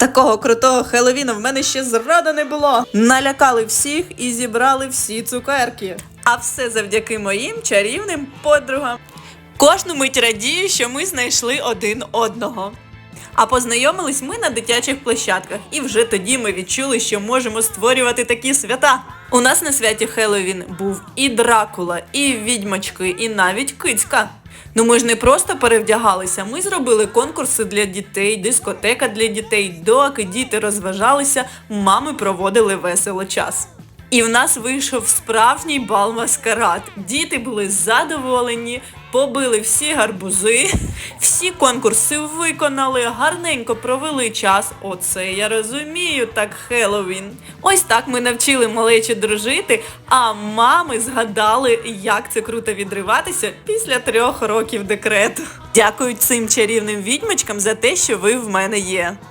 Такого крутого Хеллоуіну в мене ще зрада не було. Налякали всіх і зібрали всі цукерки. А все завдяки моїм чарівним подругам. Кожну мить радію, що ми знайшли один одного. А познайомились ми на дитячих площадках, і вже тоді ми відчули, що можемо створювати такі свята. У нас на святі Хеллоуін був і Дракула, і відьмачки, і навіть кицька. Ну ми ж не просто перевдягалися, ми зробили конкурси для дітей, дискотека для дітей. Доки діти розважалися, мами проводили весело час. І в нас вийшов справжній бал маскарад. Діти були задоволені, побили всі гарбузи, всі конкурси виконали, гарненько провели час. Оце я розумію, так Хеллоуін. Ось так ми навчили малечі дружити, а мами згадали, як це круто відриватися після трьох років декрету. Дякую цим чарівним відьмочкам за те, що ви в мене є.